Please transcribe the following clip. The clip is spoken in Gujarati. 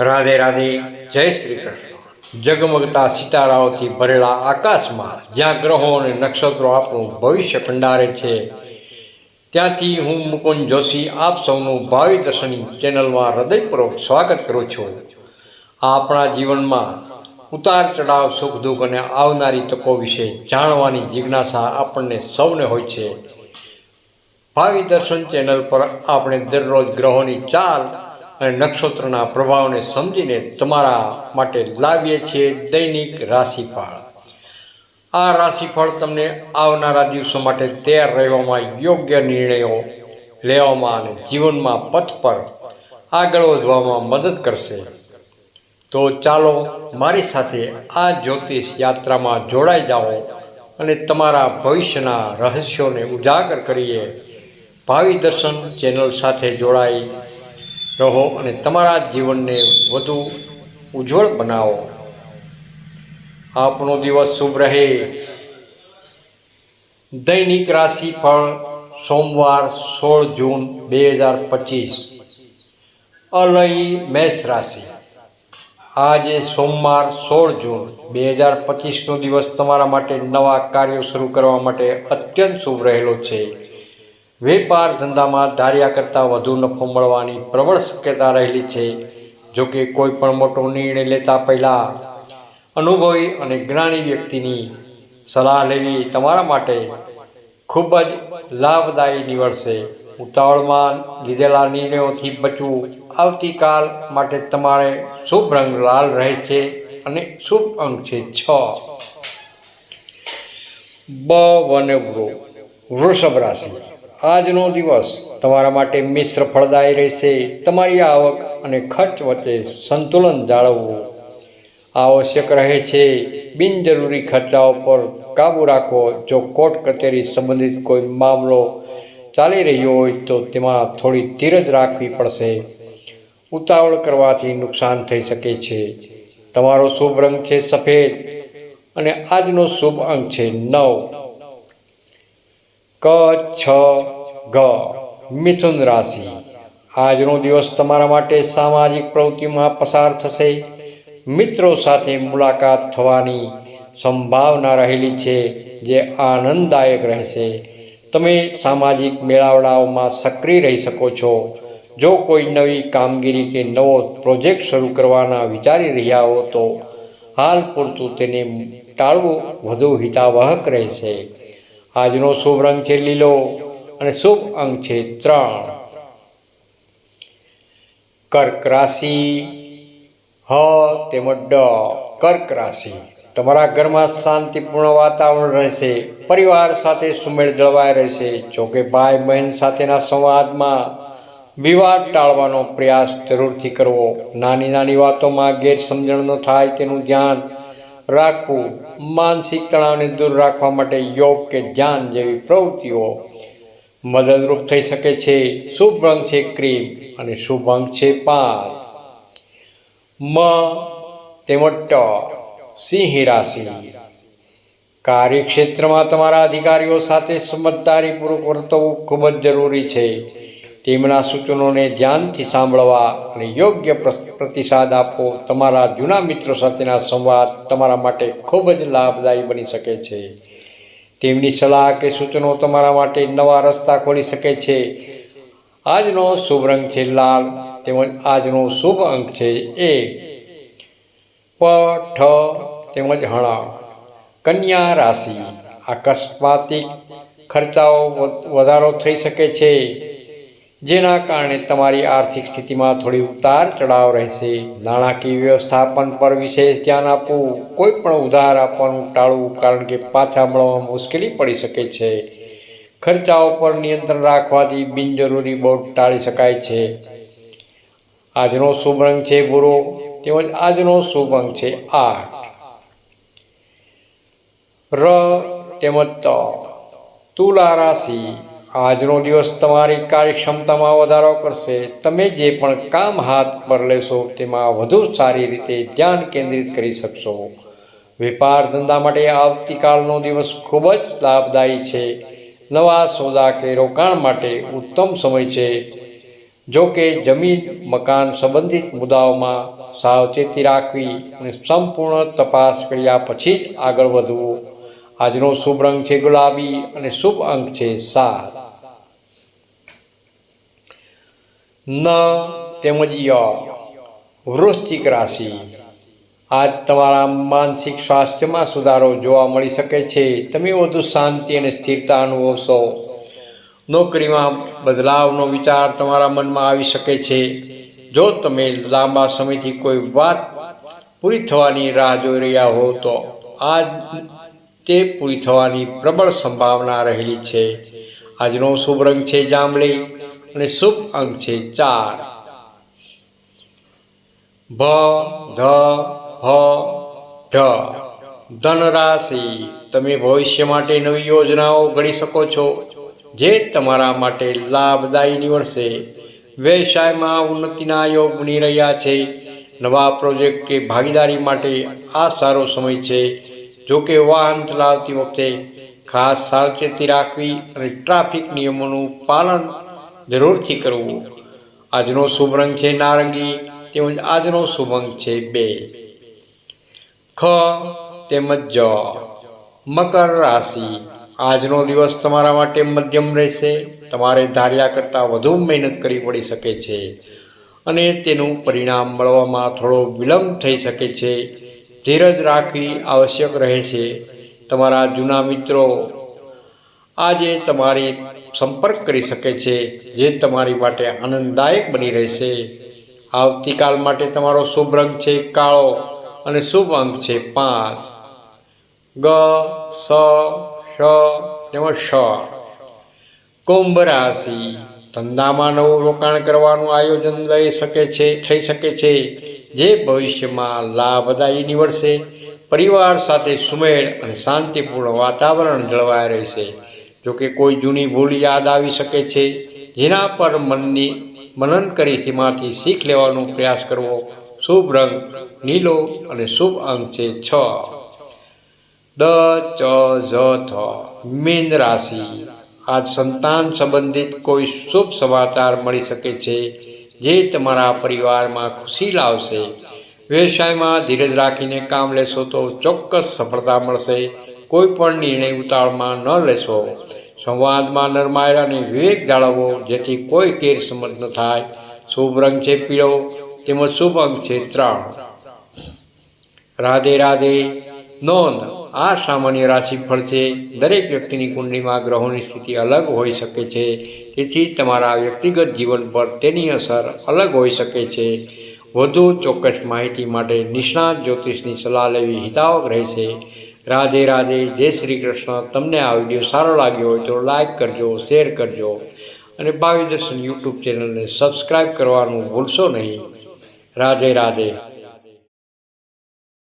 રાધે રાધે, જય શ્રી કૃષ્ણ. જગમગતા સિતારાઓથી ભરેલા આકાશમાં જ્યાં ગ્રહો અને નક્ષત્રો આપણું ભવિષ્ય કંડારે છે, ત્યાંથી હું મુકુંદ જોશી આપ સૌનું ભાવિ દર્શન ચેનલમાં હૃદયપૂર્વક સ્વાગત કરું છું. આપણા જીવનમાં ઉતાર ચઢાવ, સુખ દુઃખ અને આવનારી તકો વિશે જાણવાની જિજ્ઞાસા આપણને સૌને હોય છે. ભાવિ દર્શન ચેનલ પર આપણે દરરોજ ગ્રહોની ચાલ અને નક્ષત્રના પ્રભાવને સમજીને તમારા માટે લાવીએ છીએ દૈનિક રાશિફળ. આ રાશિફળ તમને આવનારા દિવસો માટે તૈયાર રહેવામાં યોગ્ય નિર્ણયો લેવામાં અને જીવનમાં પથ પર આગળ વધવામાં મદદ કરશે. તો ચાલો મારી સાથે આ જ્યોતિષ યાત્રામાં જોડાઈ જાઓ અને તમારા ભવિષ્યના રહસ્યોને ઉજાગર કરીએ. ભાવિ દર્શન ચેનલ સાથે જોડાઈ રહો અને તમારા જીવનને વધુ ઉજ્જવળ બનાવો. આપનો દિવસ શુભ રહે. દૈનિક રાશિફળ સોમવાર સોળ જૂન બે હજાર પચીસ. અલય મેષ રાશિ. આજે સોમવાર સોળ જૂન બે હજાર પચીસનો દિવસ તમારા માટે નવા કાર્યો શરૂ કરવા માટે અત્યંત શુભ રહેલો છે. વેપાર ધંધામાં ધાર્યા કરતાં વધુ નફો મળવાની પ્રબળ શક્યતા રહેલી છે, જો કે કોઈ પણ મોટો નિર્ણય લેતા પહેલાં અનુભવી અને જ્ઞાની વ્યક્તિની સલાહ લેવી તમારા માટે ખૂબ જ લાભદાયી નીવડશે. ઉતાવળમાં લીધેલા નિર્ણયોથી બચવું આવતીકાલ માટે તમારે શુભ રંગ લાલ રહે છે અને શુભ અંક છે છ. બ વનવૃ વૃષભ રાશિ. આજનો દિવસ તમારા માટે મિશ્ર ફળદાયી રહેશે. તમારી આવક અને ખર્ચ વચ્ચે સંતુલન જાળવવું આવશ્યક રહે છે. બિનજરૂરી ખર્ચાઓ પર કાબૂ રાખો. જો કોર્ટ કચેરી સંબંધિત કોઈ મામલો ચાલી રહ્યો હોય તો તેમાં થોડી ધીરજ રાખવી પડશે. ઉતાવળ કરવાથી નુકસાન થઈ શકે છે. તમારો શુભ રંગ છે સફેદ અને આજનો શુભ અંક છે નવ. ક, છ, ગ. મિથુન રાશિ. આજનો દિવસ તમારા માટે સામાજિક પ્રવૃત્તિમાં પસાર થશે. મિત્રો સાથે મુલાકાત થવાની સંભાવના રહેલી છે જે આનંદદાયક રહેશે. તમે સામાજિક મેળાવડાઓમાં સક્રિય રહી શકો છો. જો કોઈ નવી કામગીરી કે નવો પ્રોજેક્ટ શરૂ કરવાના વિચારી રહ્યા હો તો હાલ પૂરતું તેને ટાળવું વધુ હિતાવહક રહેશે. આજનો શુભ રંગ છે લીલો અને શુભ અંક છે ત્રણ. કર્ક રાશિ, હ તેમજ ડ, કર્ક રાશિ. તમારા ઘરમાં શાંતિપૂર્ણ વાતાવરણ રહેશે, પરિવાર સાથે સુમેળ જળવાઈ રહેશે. જોકે ભાઈ બહેન સાથેના સંવાદમાં વિવાદ ટાળવાનો પ્રયાસ જરૂરથી કરવો. નાની નાની વાતોમાં ગેરસમજણ ન થાય તેનું ધ્યાન રાખવું. માનસિક તણાવને દૂર રાખવા માટે યોગ કે ધ્યાન જેવી પ્રવૃત્તિઓ મદદરૂપ થઈ શકે છે. શુભ રંગ છે ક્રીમ અને શુભ અંક છે પાંચ મ તેમજ ટ, સિંહ રાશિ. કાર્યક્ષેત્રમાં તમારા અધિકારીઓ સાથે સમજદારીપૂર્વક વર્તવું ખૂબ જ જરૂરી છે. તેમના સૂચનોને ધ્યાનથી સાંભળવા અને યોગ્ય પ્રતિસાદ આપવો તમારા જૂના મિત્રો સાથેના સંવાદ તમારા માટે ખૂબ જ લાભદાયી બની શકે છે. તેમની સલાહ કે સૂચનો તમારા માટે નવા રસ્તા ખોલી શકે છે. આજનો શુભ રંગ છે લાલ, તેમજ આજનો શુભ અંક છે એ પ ઠ તેમજ હણા. કન્યા રાશિ. આકસ્માતિક ખર્ચાઓ વધારો થઈ શકે છે. જેના કારણે તમારી આર્થિક સ્થિતિમાં થોડી ઉતાર ચઢાવ રહેશે. નાણાકીય વ્યવસ્થાપન પર વિશેષ ધ્યાન આપવું, કોઈ પણ ઉધાર આપવાનું ટાળવું કારણ કે પાછા મળવામાં મુશ્કેલી પડી શકે છે. ખર્ચાઓ પર નિયંત્રણ રાખવાથી બિનજરૂરી બોટ ટાળી શકાય છે. આજનો શુભ રંગ છે ભૂરો તેમજ આજનો શુભ રંગ છે આઠ. ર તેમજ ત. તુલા રાશિ. આજનો દિવસ તમારી કાર્યક્ષમતામાં વધારો કરશે. તમે જે પણ કામ હાથ પર લેશો, તેમાં વધુ સારી રીતે ધ્યાન કેન્દ્રિત કરી શકશો. વેપાર ધંધા માટે આવતીકાલનો દિવસ ખૂબ જ લાભદાયી છે. નવા સોદા કે રોકાણ માટે ઉત્તમ સમય છે. જો કે જમીન, મકાન સંબંધિત મુદ્દાઓમાં સાવચેતી રાખવી અને સંપૂર્ણ તપાસ કર્યા પછી જ આગળ વધવું. આજનો શુભ રંગ છે ગુલાબી અને શુભ અંક છે સાત. ન તેમજ ય. વૃશ્ચિક રાશિ. આજ તમારા માનસિક સ્વાસ્થ્યમાં સુધારો જોવા મળી શકે છે. તમે વધુ શાંતિ અને સ્થિરતા અનુભવશો. નોકરીમાં બદલાવનો વિચાર તમારા મનમાં આવી શકે છે. જો તમે લાંબા સમયથી કોઈ વાત પૂરી થવાની રાહ જોઈ રહ્યા હો, તો આજ તે પૂરી થવાની પ્રબળ સંભાવના રહેલી છે. આજનો શુભ રંગ છે જાંબલી. અને શુભ અંક છે ચાર. ભ ધ ભ ઢ. ધનરાશિ, તમે ભવિષ્ય માટે નવી યોજનાઓ ઘડી શકો છો, જે તમારા માટે લાભદાયી નીવડશે. વ્યવસાયમાં ઉન્નતિના યોગ બની રહ્યા છે. નવા પ્રોજેક્ટ કે ભાગીદારી માટે આ સારો સમય છે. જો કે વાહન ચલાવતી વખતે ખાસ સાવચેતી રાખવી અને ટ્રાફિક નિયમોનું પાલન જરૂરથી કરવું આજનો શુભ રંગ છે નારંગી તેમજ આજનો શુભ અંક છે બે. ખ તેમજ જ. મકર રાશિ. આજનો દિવસ તમારા માટે મધ્યમ રહેશે. તમારે ધાર્યા કરતાં વધુ મહેનત કરવી પડી શકે છે. અને તેનું પરિણામ મળવામાં થોડો વિલંબ થઈ શકે છે. ધીરજ રાખવી આવશ્યક રહે છે. તમારા જૂના મિત્રો આજે તમારી સંપર્ક કરી શકે છે, જે તમારી માટે આનંદદાયક બની રહેશે. આવતીકાલ માટે તમારો શુભ રંગ છે કાળો અને શુભ અંક છે પાંચ. ગ, સ શ તેમજ શ કુંભ રાશિ. ધંધામાં નવું રોકાણ કરવાનું આયોજન લઈ શકે છે, થઈ શકે છે. જે ભવિષ્યમાં લાભદાયી નીવડશે. પરિવાર સાથે સુમેળ અને શાંતિપૂર્ણ વાતાવરણ જળવાઈ રહેશે. જોકે કોઈ જૂની ભૂલ યાદ આવી શકે છે, જેના પર મનની મનન કરી તેમાંથી શીખ લેવાનો પ્રયાસ કરવો. શુભ રંગ નીલો અને શુભ અંક છે છ. દ, ચ જ થ, મીન રાશિ. આજ સંતાન સંબંધિત કોઈ શુભ સમાચાર મળી શકે છે, જે તમારા પરિવારમાં ખુશી લાવશે. વ્યવસાયમાં ધીરજ રાખીને કામ લેશો તો ચોક્કસ સફળતા મળશે. કોઈ પણ નિર્ણય ઉતાવળમાં ન લેશો. સંવાદમાં નરમાયરાને વિવેક જાળવવો જેથી કોઈ ગેરસમજ ન થાય. શુભ રંગ છે પીળો, તેમજ શુભ અંક છે ત્રણ. રાધે રાધે. નોંધ, આ સામાન્ય રાશિફળ છે. દરેક વ્યક્તિની કુંડળીમાં ગ્રહોની સ્થિતિ અલગ હોઈ શકે છે. તેથી તમારા વ્યક્તિગત જીવન પર તેની અસર અલગ હોઈ શકે છે. વધુ ચોક્કસ માહિતી માટે નિષ્ણાત જ્યોતિષની સલાહ લેવી હિતાવક રહે છે. રાધે રાધે, જય શ્રી કૃષ્ણ. તમને આ વીડિયો સારો લાગ્યો હોય તો લાઈક કરજો શેર કરજો અને ભાવિ યુટ્યુબ ચેનલને સબસ્ક્રાઈબ કરવાનું ભૂલશો નહીં. રાધે રાધે.